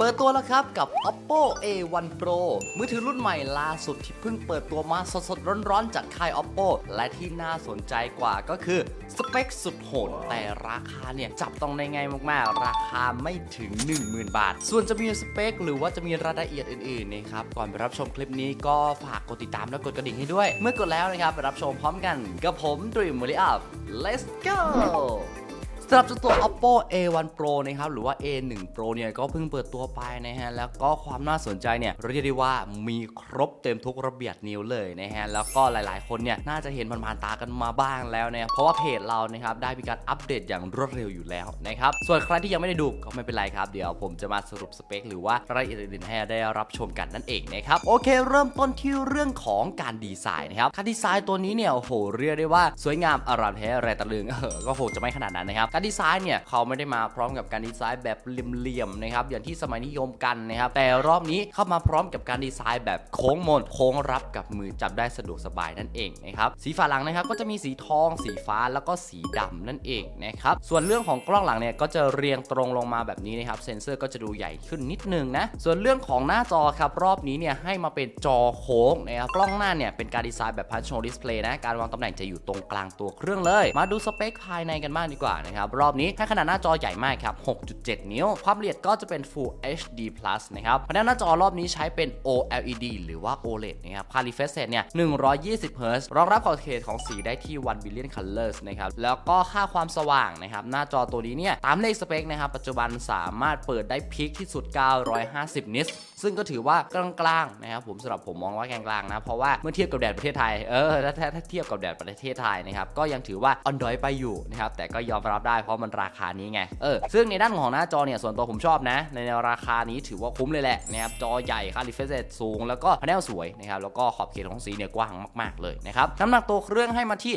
เปิดตัวแล้วครับกับ oppo a1 pro มือถือรุ่นใหม่ล่าสุดที่เพิ่งเปิดตัวมาสดๆร้อนๆจากค่าย oppo และที่น่าสนใจกว่าก็คือ สเปคสุดโหด แต่ราคาเนี่ยจับต้องได้ง่ายมากๆ ราคาไม่ถึง 10,000 บาท ส่วนจะมีสเปค หรือว่าจะมีรายละเอียดอื่นๆนะครับ ก่อนไปรับชมคลิปนี้ก็ฝากกดติดตามและกดกระดิ่งให้ด้วย เมื่อกดแล้วนะครับไปรับชมพร้อมกันกับผม Dream m u l i Up let's go สำหรับตัว oppo a1 pro นะครับหรือว่า a1 pro เนี่ยก็เพิ่งเปิดตัวไปนะฮะแล้วก็ความน่าสนใจเนี่ยเรียกได้ว่ามีครบเต็มทุกระเบียดนิ้วเลยนะฮะแล้วก็หลายๆ คนเนี่ยน่าจะเห็นผ่านๆตากันมาบ้างแล้วเนี่ยเพราะว่าเพจเรานะครับได้มีการอัปเดตอย่างรวดเร็วอยู่แล้วนะครับส่วนใครที่ยังไม่ได้ดูก็ไม่เป็นไรครับ เดี๋ยวผมจะมาสรุปสเปคหรือว่ารายละเอียดอื่นๆให้ได้รับชมกันนั่นเองนะครับโอเค เริ่มต้นที่เรื่องของการดีไซน์นะครับการดีไซน์ตัวนี้เนี่ยโอ้โหเรียกได้ว่าสวยงามอร่ามแท้แรตะลึงเออก็คงจะไม่ขนาดนั้นนะครับการดีไซน์เนี่ยเขาไม่ได้มาพร้อมกับการดีไซน์แบบเหลี่ยมๆนะครับอย่างที่สมัยนิยมกันนะครับแต่รอบนี้เข้ามาพร้อมกับการดีไซน์แบบโค้งมนโค้งรับกับมือจับได้สะดวกสบายนั่นเองนะครับสีฝาหลังนะครับก็จะมีสีทอง สีฟ้าแล้วก็สีดำนั่นเองนะครับส่วนเรื่องของกล้องหลังเนี่ยก็จะเรียงตรงลงมาแบบนี้นะครับเซนเซอร์ก็จะดูใหญ่ขึ้นนิดนึงนะส่วนเรื่องของหน้าจอครับรอบนี้เนี่ยให้มาเป็นจอโค้งนะครับกล้องหน้าเนี่ยเป็นการดีไซน์แบบพันโชดิสเพลย์นะการวางตำแหน่งจะอยู่ตรงกลางตัวเครื่องเลย มาดูสเปคภายในกันบ้างดีกว่านะครับรอบนี้ให้ขนาดหน้าจอใหญ่มากครับ 6.7 นิ้ว ความละเอียดก็จะเป็น Full HD Plus นะครับแผงหน้าจอรอบนี้ใช้เป็น OLED หรือว่า OLED นะครับค่า refresh rate เนี่ย 120 Hz รองรับขอบเขตของสีได้ที่ 1 billion colors นะครับ แล้วก็ค่าความสว่างนะครับ หน้าจอตัวนี้เนี่ย ตามเลขสเปคนะครับ ปัจจุบันสามารถเปิดได้พีคที่สุด 950 นิตซึ่งก็ถือว่ากลางๆนะครับผมสำหรับผมมองว่ากลางๆนะ เพราะว่าเมื่อเทียบกับแดดประเทศไทย เออ ถ้าถ้าเทียบกับแดดประเทศไทยนะครับ ก็ยังถือว่าอ่อนดอยไปอยู่นะครับ แต่ก็ยอมรับได้เพราะมันราคานี้ไงเออซึ่งในด้านของหน้าจอเนี่ยส่วนตัวผมชอบนะ ในราคานี้ถือว่าคุ้มเลยแหละนะครับจอใหญ่ค่า refresh rate สูง แล้วก็พาเนลสวยนะครับแล้วก็ขอบเขตของสีเนี่ยกว้างมาก ๆเลยนะครับน้ำหนักตัวเครื่องให้มาที่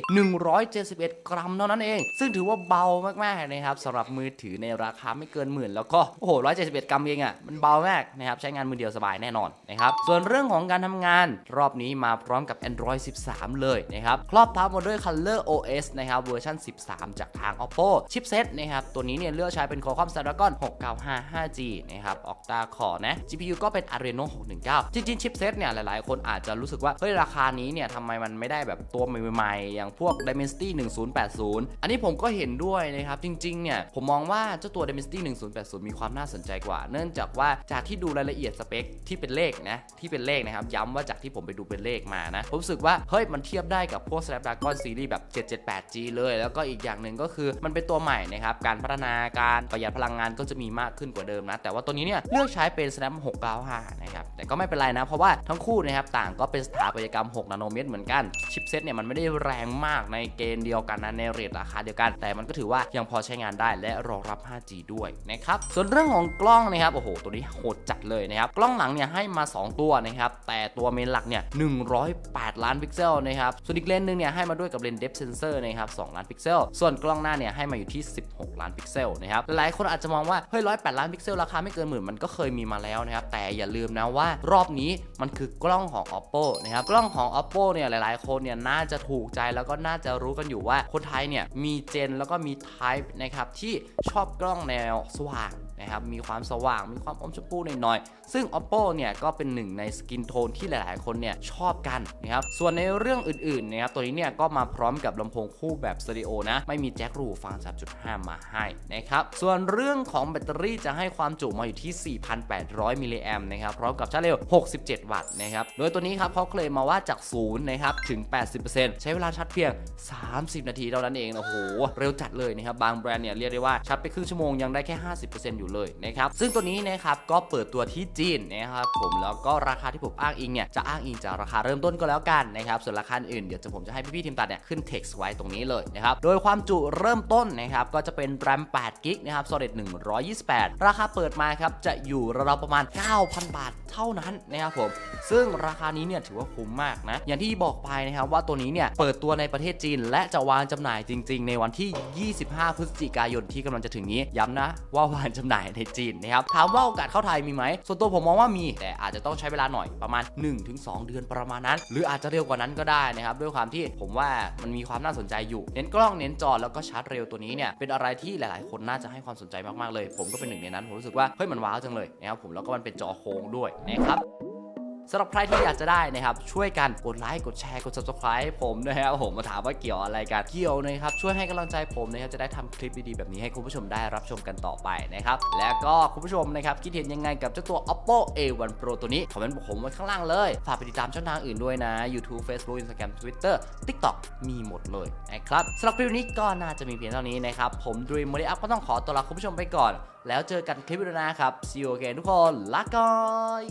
171 กรัมเท่านั้นเอง ซึ่งถือว่าเบามากๆนะครับสำหรับมือถือในราคาไม่เกินหมื่นแล้วก็โอ้โห171 กรัมเองอะ่ะมันเบามากนะครับใช้งานมือเดียวสบายแน่นอนนะครับส่วนเรื่องของการทำงานรอบนี้มาพร้อมกับ Android 13 เลยนะครับครอบทับมาด้วย Color OS นะครับเวอร์ชัน13 จากทาง Oppo ชิปเซตนะครับ ตัวนี้เนี่ยเลือกใช้เป็น Qualcomm Snapdragon 695 5G นะครับ Octa Core นะ GPU ก็เป็น Adreno 619 จริงๆ ชิปเซตเนี่ยหลายๆ คนอาจจะรู้สึกว่า เฮ้ย ราคานี้เนี่ยทำไมมันไม่ได้แบบตัวใหม่ๆ อย่างพวก Dimensity 1080 อันนี้ผมก็เห็นด้วยนะครับ จริงๆ เนี่ยผมมองว่าเจ้าตัว Dimensity 1080 มีความน่าสนใจกว่า เนื่องจากว่าจากที่ดูรายละเอียดสเปคที่เป็นเลขนะที่เป็นเลขนะครับย้ำว่าจากที่ผมไปดูเป็นเลขมานะผมรู้สึกว่าเฮ้ยมันเทียบได้กับพวก Snapdragon Series แบบ 778G เลย แล้วก็อีกอย่างหนึ่งก็คือมันเป็นตัวใหม่นะครับการพัฒนาการประหยัดพลังงานก็จะมีมากขึ้นกว่าเดิมนะแต่ว่าตัวนี้เนี่ยเลือกใช้เป็น Snap 695นะครับแต่ก็ไม่เป็นไรนะ เพราะว่าทั้งคู่นะครับต่างก็เป็นสถาปัตยกรรม 6 นาโนเมตรเหมือนกันชิปเซตเนี่ยมันไม่ได้แรงมากในเกณฑ์เดียวกันนะในเรทราคาเดียวกัน แต่มันก็ถือว่ายังพอใช้งานได้และรองรับ 5G ด้วยนะครับส่วนเรื่องของกล้องนะครับโอ้โหตัวนี้โหดจัดเลยนะครับกล้องหลังเนี่ยให้มา 2 ตัวนะครับแต่ตัวเมนหลักเนี่ย108 ล้านพิกเซลนะครับส่วนอีกเลนส์หนึงเนี่ยให้มาด้วยกับเลนส์ depth sensor นะครับ2ล้านพิกเซลส่วนกล้องหน้าเนี่ยให้มาอยู่ที่ 16 ล้านพิกเซลนะครับหลายคนอาจจะมองว่าเฮ้ย108ล้านพิกเซลราคาไม่เกินหมื่นมันก็เคยมีมาแล้วนะครับแต่อย่าลืมนะว่ารอบนี้มันคือกล้องของ oppo นะครับกล้องของ oppo เนี่ยหลาย ๆ คนเนี่ยน่าจะถูกใจแล้วก็น่าจะรู้กันอยู่ว่าคนไทยเนี่ยมีเจนแล้วก็มีไทป์นะครับที่ชอบกล้องแนวสว่าง นะครับมีความสว่างมีความอมชมพูหน่อยๆซึ่ง oppo เนี่ยก็เป็นหนึ่งในสกินโทนที่หลายๆ คนเนี่ยชอบกันนะครับส่วนในเรื่องอื่นๆนะครับตัวนี้เนี่ยก็มาพร้อมกับลำโพงคู่แบบสเตอริโอนะไม่มีแจ็ครูฟัง 3.5 มาให้นะครับส่วนเรื่องของแบตเตอรี่จะให้ความจุมาอยู่ที่ 4,800 มิลลิแอมนะครับพร้อมกับชาร์จเร็ว 67 วัตต์นะครับโดยตัวนี้ครับเขาเคลมมาว่าจากศูนย์นะครับถึง 80%ใช้เวลาชาร์จเพียง 30 นาทีเท่านั้นเองโอ้โหเร็วจัดเลยนะครับบางแบรนด์เนี่ยเรียกได้ว่าชาร์จไปครึ่งชั่วโมงยังได้แค่ 50%อยู่เลยนะครับซึ่งตัวนี้นะครับก็เปิดตัวที่จีนนะครับผมแล้วก็ราคาที่ผมอ้างอิงเนี่ยจะอ้างอิงจากราคาเริ่มต้นก็แล้วกันนะครับส่วนราคาอื่นเดี๋ยวจะผมจะให้พี่ๆทีมตัดเนี่ยขึ้น text ไว้ตรงนี้เลยนะครับโดยความจุเริ่มต้นนะครับก็จะเป็น RAM 8 g b นะครับ Solid 128 ราคาเปิดมาครับจะอยู่ราวๆประมาณ 9,000 บาทเท่านั้นนะครับผมซึ่งราคานี้เนี่ยถือว่าคุ้มมากนะอย่างที่บอกไปนะครับว่าตัวนี้เนี่ยเปิดตัวในประเทศจีน และจะวางจำหน่ายจริง ๆ ในวันที่ 25 พฤศจิกายนที่กำลังจะถึงนี้ย้ำนะว่าวางจำหน่ายายในจีนนะครับถามว่าโอกาสเข้าไทยมีไหมส่วนตัวผมมองว่ามีแต่อาจจะต้องใช้เวลาหน่อยประมาณ 1-2 เดือนประมาณนั้น หรืออาจจะเร็วกว่านั้นก็ได้นะครับด้วยความที่ผมว่ามันมีความน่าสนใจอยู่เน้นกล้องเน้นจอแล้วก็ชาร์จเร็วตัวนี้เนี่ยเป็นอะไรที่หลายๆ คนน่าจะให้ความสนใจมากๆเลย ผมก็เป็นหนึ่งในนั้นผมรู้สึกว่าเฮ้ยมันว้าวจังเลยนะครับผมแล้วก็มันเป็นจอโค้งด้วยนะครับ สำหรับใครที่อยากจะได้นะครับ ช่วยกันกดไลค์กดแชร์กด subscribe ผมนะครับผมมาถามว่าเกี่ยวอะไรกันเกี่ยวนะครับช่วยให้กำลังใจผมนะครับจะได้ทำคลิปดีๆแบบนี้ให้คุณผู้ชมได้รับชมกันต่อไปนะครับแล้วก็คุณผู้ชมนะครับคิดเห็นยังไงกับเจ้าตัว oppo a1 pro ตัวนี้คอมเมนต์บอกผมไว้ข้างล่างเลยฝากไปติดตามช่องทางอื่นด้วยนะ YouTube Facebook Instagram Twitter TikTok มีหมดเลยนะครับสำหรับคลิปนี้ก็น่าจะมีเพียงเท่านี้นะครับผมด e ม m ม d อัพก็ต้องขอตัวลาคุณผู้ชมไปก่อน แล้วเจอกันคลิปวิดีโอหน้าครับ see you again ทุกคนลาก่อย